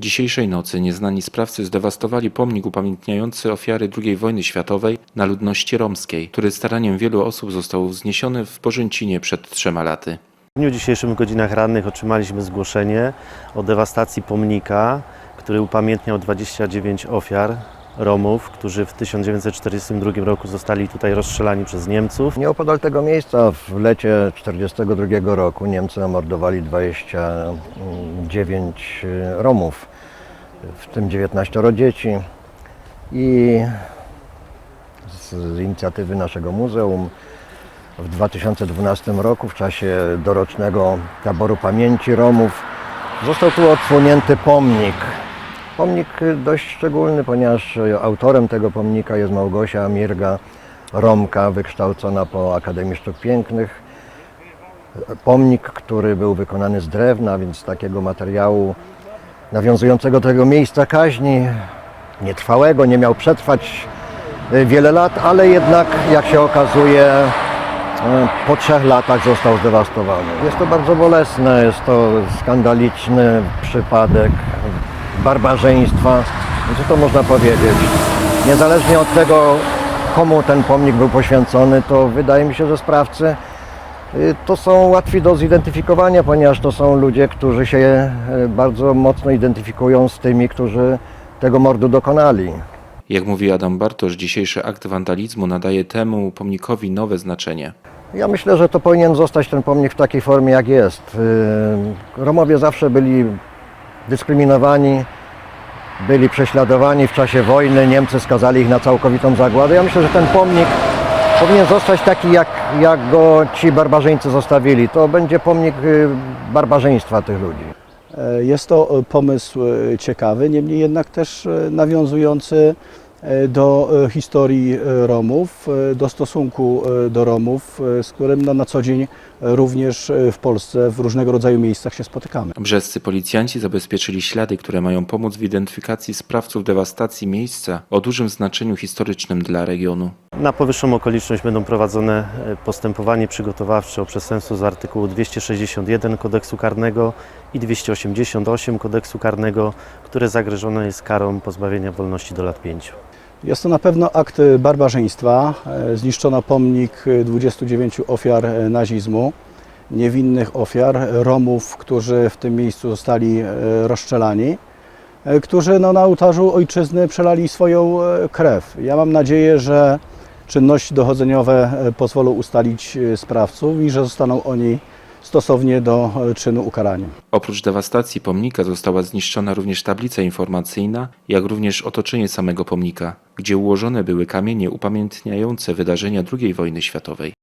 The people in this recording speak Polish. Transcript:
Dzisiejszej nocy nieznani sprawcy zdewastowali pomnik upamiętniający ofiary II wojny światowej na ludności romskiej, który staraniem wielu osób został wzniesiony w Bożęcinie przed trzema laty. W dniu dzisiejszym w godzinach rannych otrzymaliśmy zgłoszenie o dewastacji pomnika, który upamiętniał 29 ofiar Romów, którzy w 1942 roku zostali tutaj rozstrzelani przez Niemców. Nieopodal tego miejsca w lecie 1942 roku Niemcy zamordowali 29 Romów, w tym 19 dzieci. I z inicjatywy naszego muzeum w 2012 roku w czasie dorocznego taboru pamięci Romów został tu odsłonięty pomnik. Pomnik dość szczególny, ponieważ autorem tego pomnika jest Małgosia Mirga, Romka, wykształcona po Akademii Sztuk Pięknych. Pomnik, który był wykonany z drewna, więc takiego materiału nawiązującego do tego miejsca kaźni, nietrwałego, nie miał przetrwać e, wiele lat, ale jednak, jak się okazuje, e, po trzech latach został zdewastowany. Jest to bardzo bolesne, jest to skandaliczny przypadek barbarzyństwa, co to można powiedzieć. Niezależnie od tego, komu ten pomnik był poświęcony, to wydaje mi się, że sprawcy y, to są łatwi do zidentyfikowania, ponieważ to są ludzie, którzy się y, bardzo mocno identyfikują z tymi, którzy tego mordu dokonali. Jak mówi Adam Bartosz, dzisiejszy akt wandalizmu nadaje temu pomnikowi nowe znaczenie. Ja myślę, że to powinien zostać ten pomnik w takiej formie, jak jest. Y, Romowie zawsze byli dyskryminowani, byli prześladowani w czasie wojny. Niemcy skazali ich na całkowitą zagładę. Ja myślę, że ten pomnik powinien zostać taki, jak, jak go ci barbarzyńcy zostawili. To będzie pomnik y, barbarzyństwa tych ludzi. E, Jest to e, pomysł e, ciekawy, niemniej jednak też nawiązujący do e, historii e, Romów, e, do stosunku e, do Romów, e, z którym no, na co dzień e, również e, w Polsce w różnego rodzaju miejscach się spotykamy. Brzescy policjanci zabezpieczyli ślady, które mają pomóc w identyfikacji sprawców dewastacji miejsca o dużym znaczeniu historycznym dla regionu. Na powyższą okoliczność będą prowadzone e, postępowanie przygotowawcze o przestępstwo z artykułu 261 Kodeksu Karnego i 288 Kodeksu Karnego, które zagrożone jest karą pozbawienia wolności do lat 5. Jest to na pewno akt barbarzyństwa. E, Zniszczono pomnik 29 ofiar e, nazizmu, niewinnych ofiar, Romów, którzy w tym miejscu zostali e, rozstrzelani, którzy no, na ołtarzu ojczyzny przelali swoją krew. Ja mam nadzieję, że czynności dochodzeniowe pozwolą ustalić sprawców i że zostaną oni stosownie do e, czynu ukarani. Oprócz dewastacji pomnika została zniszczona również tablica informacyjna, jak również otoczenie samego pomnika, gdzie ułożone były kamienie upamiętniające wydarzenia II wojny światowej.